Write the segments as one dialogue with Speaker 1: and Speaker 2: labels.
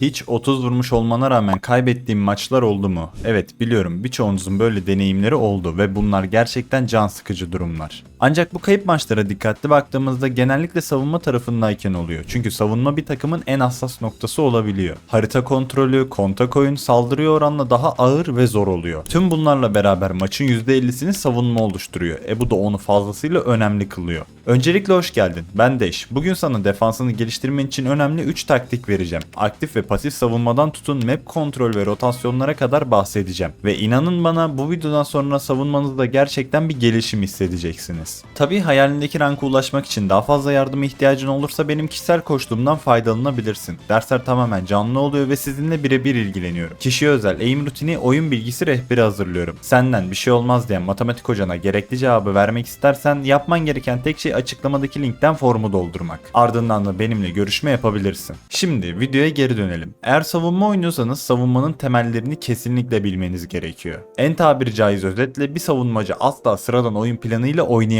Speaker 1: Hiç 30 vurmuş olmana rağmen kaybettiğim maçlar oldu mu? Evet biliyorum birçoğunuzun böyle deneyimleri oldu ve bunlar gerçekten can sıkıcı durumlar. Ancak bu kayıp maçlara dikkatli baktığımızda genellikle savunma tarafındayken oluyor. Çünkü savunma bir takımın en hassas noktası olabiliyor. Harita kontrolü, kontak oyun saldırıya oranla daha ağır ve zor oluyor. Tüm bunlarla beraber maçın %50'sini savunma oluşturuyor. E bu da onu fazlasıyla önemli kılıyor. Öncelikle hoş geldin. Ben Deş. Bugün sana defansını geliştirmen için önemli 3 taktik vereceğim. Aktif ve pasif savunmadan tutun map kontrol ve rotasyonlara kadar bahsedeceğim. Ve inanın bana bu videodan sonra savunmanızda gerçekten bir gelişim hissedeceksiniz. Tabi hayalindeki ranka ulaşmak için daha fazla yardıma ihtiyacın olursa benim kişisel koçluğumdan faydalanabilirsin. Dersler tamamen canlı oluyor ve sizinle birebir ilgileniyorum. Kişiye özel eğim rutini, oyun bilgisi rehberi hazırlıyorum. Senden bir şey olmaz diyen matematik hocana gerekli cevabı vermek istersen yapman gereken tek şey açıklamadaki linkten formu doldurmak. Ardından da benimle görüşme yapabilirsin. Şimdi videoya geri dönelim. Eğer savunma oynuyorsanız savunmanın temellerini kesinlikle bilmeniz gerekiyor. En tabiri caiz özetle bir savunmacı asla sıradan oyun planıyla oynayamaz.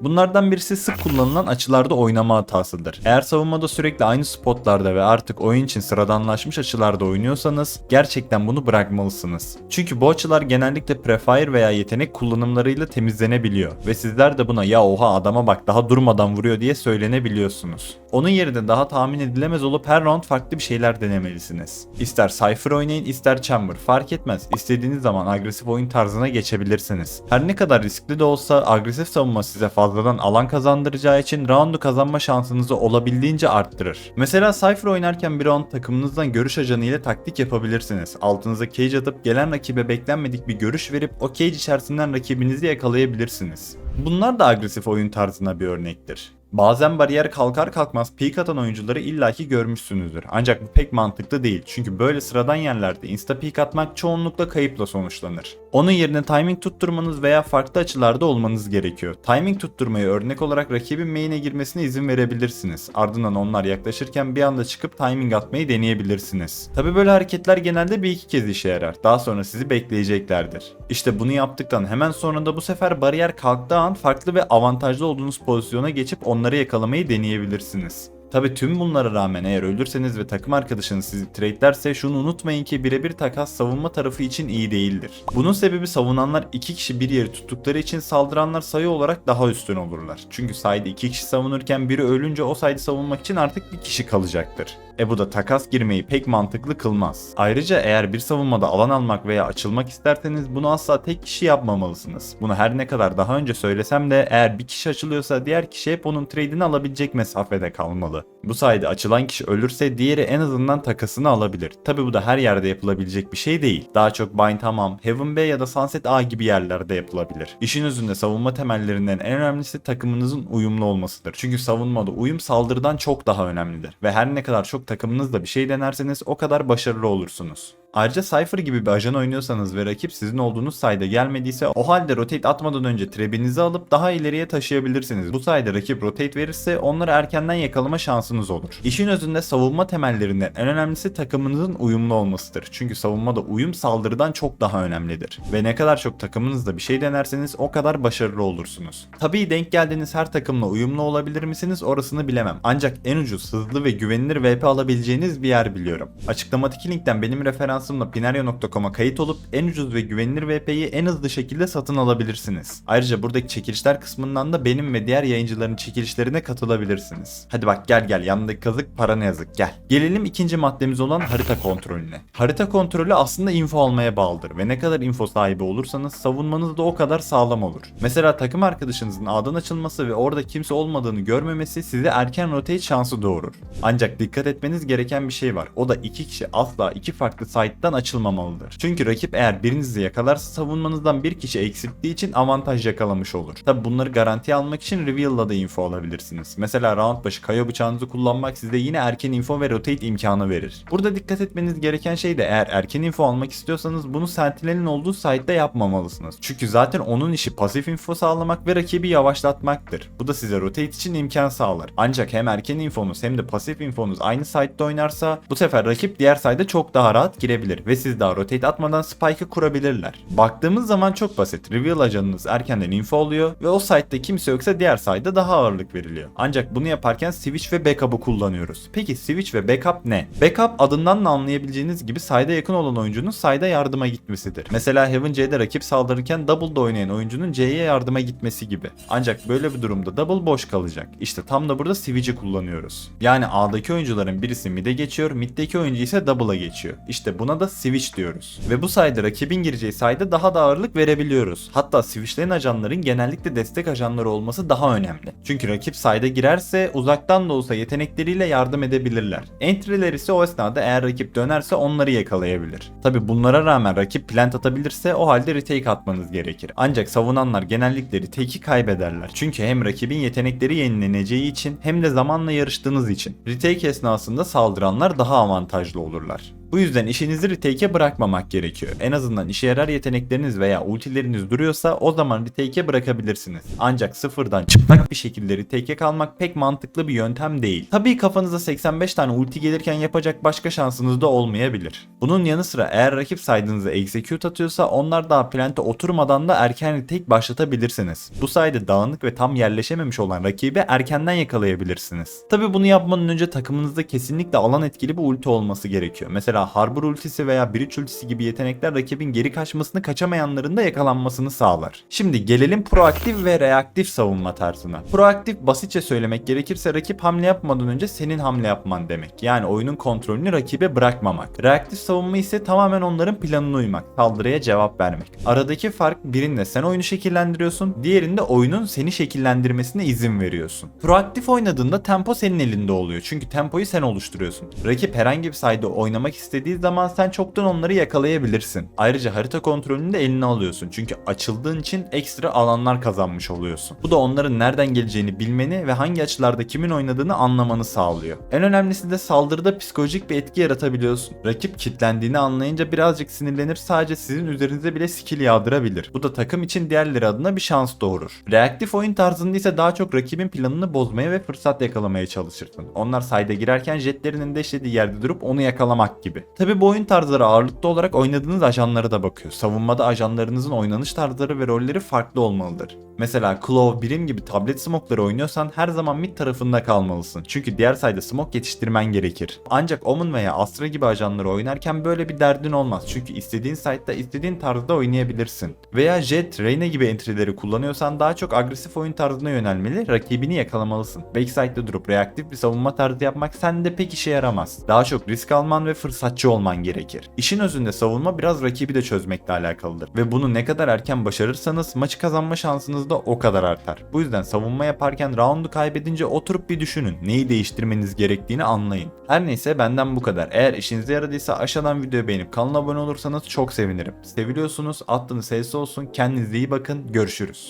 Speaker 1: Bunlardan birisi sık kullanılan açılarda oynama hatasıdır. Eğer savunmada sürekli aynı spotlarda ve artık oyun için sıradanlaşmış açılarda oynuyorsanız gerçekten bunu bırakmalısınız. Çünkü bu açılar genellikle prefire veya yetenek kullanımlarıyla temizlenebiliyor ve sizler de buna ya oha adama bak daha durmadan vuruyor diye söylenebiliyorsunuz. Onun yerine daha tahmin edilemez olup her round farklı bir şeyler denemelisiniz. İster Cypher oynayın ister Chamber fark etmez. İstediğiniz zaman agresif oyun tarzına geçebilirsiniz. Her ne kadar riskli de olsa agresif savunma size fazladan alan kazandıracağı için roundu kazanma şansınızı olabildiğince arttırır. Mesela Cypher oynarken bir round takımınızdan görüş ajanı ile taktik yapabilirsiniz. Altınıza cage atıp gelen rakibe beklenmedik bir görüş verip o cage içerisinden rakibinizi yakalayabilirsiniz. Bunlar da agresif oyun tarzına bir örnektir. Bazen bariyer kalkar kalkmaz peek atan oyuncuları illaki görmüşsünüzdür. Ancak bu pek mantıklı değil. Çünkü böyle sıradan yerlerde insta peek atmak çoğunlukla kayıpla sonuçlanır. Onun yerine timing tutturmanız veya farklı açılarda olmanız gerekiyor. Timing tutturmayı örnek olarak rakibin main'e girmesine izin verebilirsiniz. Ardından onlar yaklaşırken bir anda çıkıp timing atmayı deneyebilirsiniz. Tabi böyle hareketler genelde bir iki kez işe yarar. Daha sonra sizi bekleyeceklerdir. İşte bunu yaptıktan hemen sonra da bu sefer bariyer kalktığı an farklı ve avantajlı olduğunuz pozisyona geçip onları yakalamayı deneyebilirsiniz. Tabi tüm bunlara rağmen eğer ölürseniz ve takım arkadaşınız sizi trade'lerse şunu unutmayın ki birebir takas savunma tarafı için iyi değildir. Bunun sebebi savunanlar iki kişi bir yeri tuttukları için saldıranlar sayı olarak daha üstün olurlar. Çünkü sayede iki kişi savunurken biri ölünce o sayede savunmak için artık bir kişi kalacaktır. E bu da takas girmeyi pek mantıklı kılmaz. Ayrıca eğer bir savunmada alan almak veya açılmak isterseniz bunu asla tek kişi yapmamalısınız. Bunu her ne kadar daha önce söylesem de eğer bir kişi açılıyorsa diğer kişi hep onun trade'ini alabilecek mesafede kalmalı. Bu sayede açılan kişi ölürse diğeri en azından takasını alabilir. Tabi bu da her yerde yapılabilecek bir şey değil. Daha çok Bind Hamam, Heaven Bay ya da Sunset A gibi yerlerde yapılabilir. İşin özünde savunma temellerinden en önemlisi takımınızın uyumlu olmasıdır. Çünkü savunmada uyum saldırıdan çok daha önemlidir. Ve her ne kadar çok takımınızla bir şey denerseniz o kadar başarılı olursunuz. Ayrıca Cypher gibi bir ajan oynuyorsanız ve rakip sizin olduğunuz sayede gelmediyse o halde rotate atmadan önce trebinizi alıp daha ileriye taşıyabilirsiniz. Bu sayede rakip rotate verirse onları erkenden yakalama şansınız olur. İşin özünde savunma temellerinden en önemlisi takımınızın uyumlu olmasıdır. Çünkü savunmada uyum saldırıdan çok daha önemlidir. Ve ne kadar çok takımınızla bir şey denerseniz o kadar başarılı olursunuz. Tabii denk geldiğiniz her takımla uyumlu olabilir misiniz orasını bilemem. Ancak en ucuz, hızlı ve güvenilir VP alabileceğiniz bir yer biliyorum. Açıklamadaki linkten benim referans referansımla Pinario.com'a kayıt olup en ucuz ve güvenilir VP'yi en hızlı şekilde satın alabilirsiniz. Ayrıca buradaki çekilişler kısmından da benim ve diğer yayıncıların çekilişlerine katılabilirsiniz. Hadi bak gel gel yanındaki kazık para ne yazık gel. Gelelim ikinci maddemiz olan harita kontrolüne. Harita kontrolü aslında info almaya bağlıdır ve ne kadar info sahibi olursanız savunmanız da o kadar sağlam olur. Mesela takım arkadaşınızın A'dan açılması ve orada kimse olmadığını görmemesi size erken rotate şansı doğurur. Ancak dikkat etmeniz gereken bir şey var. O da iki kişi asla iki farklı site site'dan açılmamalıdır. Çünkü rakip eğer birinizi yakalarsa savunmanızdan bir kişi eksilttiği için avantaj yakalamış olur. Tabi bunları garantiye almak için Reveal'la da info alabilirsiniz. Mesela round başı Kayo bıçağınızı kullanmak size yine erken info ve rotate imkanı verir. Burada dikkat etmeniz gereken şey de eğer erken info almak istiyorsanız bunu Sentinel'in olduğu site'de yapmamalısınız. Çünkü zaten onun işi pasif info sağlamak ve rakibi yavaşlatmaktır. Bu da size rotate için imkan sağlar. Ancak hem erken infonuz hem de pasif infonuz aynı site'de oynarsa bu sefer rakip diğer site'de çok daha rahat girebilir yakalayabilir ve siz daha rotate atmadan spike'ı kurabilirler. Baktığımız zaman çok basit. Reveal ajanınız erkenden info oluyor ve o site'de kimse yoksa diğer side'a daha ağırlık veriliyor. Ancak bunu yaparken switch ve backup'ı kullanıyoruz. Peki switch ve backup ne? Backup adından da anlayabileceğiniz gibi side'a yakın olan oyuncunun side'a yardıma gitmesidir. Mesela Heaven C'de rakip saldırırken double'da oynayan oyuncunun C'ye yardıma gitmesi gibi. Ancak böyle bir durumda double boş kalacak. İşte tam da burada switch'i kullanıyoruz. Yani A'daki oyuncuların birisi mid'e geçiyor, mid'deki oyuncu ise double'a geçiyor. İşte buna da switch diyoruz. Ve bu sayede rakibin gireceği sayede daha da ağırlık verebiliyoruz. Hatta switchlerin ajanların genellikle destek ajanları olması daha önemli. Çünkü rakip sayda girerse uzaktan da olsa yetenekleriyle yardım edebilirler. Entry'ler ise o esnada eğer rakip dönerse onları yakalayabilir. Tabi bunlara rağmen rakip plant atabilirse o halde retake atmanız gerekir. Ancak savunanlar genellikle retake'i kaybederler. Çünkü hem rakibin yetenekleri yenileneceği için hem de zamanla yarıştığınız için. Retake esnasında saldıranlar daha avantajlı olurlar. Bu yüzden işinizi retake'e bırakmamak gerekiyor. En azından işe yarar yetenekleriniz veya ultileriniz duruyorsa o zaman retake'e bırakabilirsiniz. Ancak sıfırdan çıplak bir şekilde retake'e kalmak pek mantıklı bir yöntem değil. Tabii kafanıza 85 tane ulti gelirken yapacak başka şansınız da olmayabilir. Bunun yanı sıra eğer rakip side'ınıza execute atıyorsa onlar daha plante oturmadan da erken retake başlatabilirsiniz. Bu sayede dağınık ve tam yerleşememiş olan rakibi erkenden yakalayabilirsiniz. Tabii bunu yapmanın önce takımınızda kesinlikle alan etkili bir ulti olması gerekiyor. Mesela Harbor ultisi veya Breach ultisi gibi yetenekler rakibin geri kaçmasını kaçamayanların da yakalanmasını sağlar. Şimdi gelelim proaktif ve reaktif savunma tarzına. Proaktif basitçe söylemek gerekirse rakip hamle yapmadan önce senin hamle yapman demek. Yani oyunun kontrolünü rakibe bırakmamak. Reaktif savunma ise tamamen onların planına uymak, saldırıya cevap vermek. Aradaki fark birinde sen oyunu şekillendiriyorsun, diğerinde oyunun seni şekillendirmesine izin veriyorsun. Proaktif oynadığında tempo senin elinde oluyor. Çünkü tempoyu sen oluşturuyorsun. Rakip herhangi bir sayede oynamak istediği zaman sen çoktan onları yakalayabilirsin. Ayrıca harita kontrolünü de eline alıyorsun. Çünkü açıldığın için ekstra alanlar kazanmış oluyorsun. Bu da onların nereden geleceğini bilmeni ve hangi açılarda kimin oynadığını anlamanı sağlıyor. En önemlisi de saldırıda psikolojik bir etki yaratabiliyorsun. Rakip kitlendiğini anlayınca birazcık sinirlenip sadece sizin üzerinize bile skill yağdırabilir. Bu da takım için diğerleri adına bir şans doğurur. Reaktif oyun tarzında ise daha çok rakibin planını bozmaya ve fırsat yakalamaya çalışırsın. Onlar sayda girerken jetlerinin deşlediği yerde durup onu yakalamak gibi. Tabi bu oyun tarzları ağırlıklı olarak oynadığınız ajanlara da bakıyor. Savunmada ajanlarınızın oynanış tarzları ve rolleri farklı olmalıdır. Mesela Claw, Birim gibi tablet smoke'ları oynuyorsan her zaman mid tarafında kalmalısın. Çünkü diğer sayda smoke yetiştirmen gerekir. Ancak Omen veya Astra gibi ajanları oynarken böyle bir derdin olmaz. Çünkü istediğin site'da istediğin tarzda oynayabilirsin. Veya Jet, Reyna gibi entry'leri kullanıyorsan daha çok agresif oyun tarzına yönelmeli, rakibini yakalamalısın. Backside'de durup reaktif bir savunma tarzı yapmak sende pek işe yaramaz. Daha çok risk alman ve fırsatçı olman gerekir. İşin özünde savunma biraz rakibi de çözmekle alakalıdır. Ve bunu ne kadar erken başarırsanız maçı kazanma şansınız da o kadar artar. Bu yüzden savunma yaparken roundu kaybedince oturup bir düşünün. Neyi değiştirmeniz gerektiğini anlayın. Her neyse benden bu kadar. Eğer işinize yaradıysa aşağıdan videoyu beğenip kanala abone olursanız çok sevinirim. Seviliyorsunuz. Attığınız sesi olsun. Kendinize iyi bakın. Görüşürüz.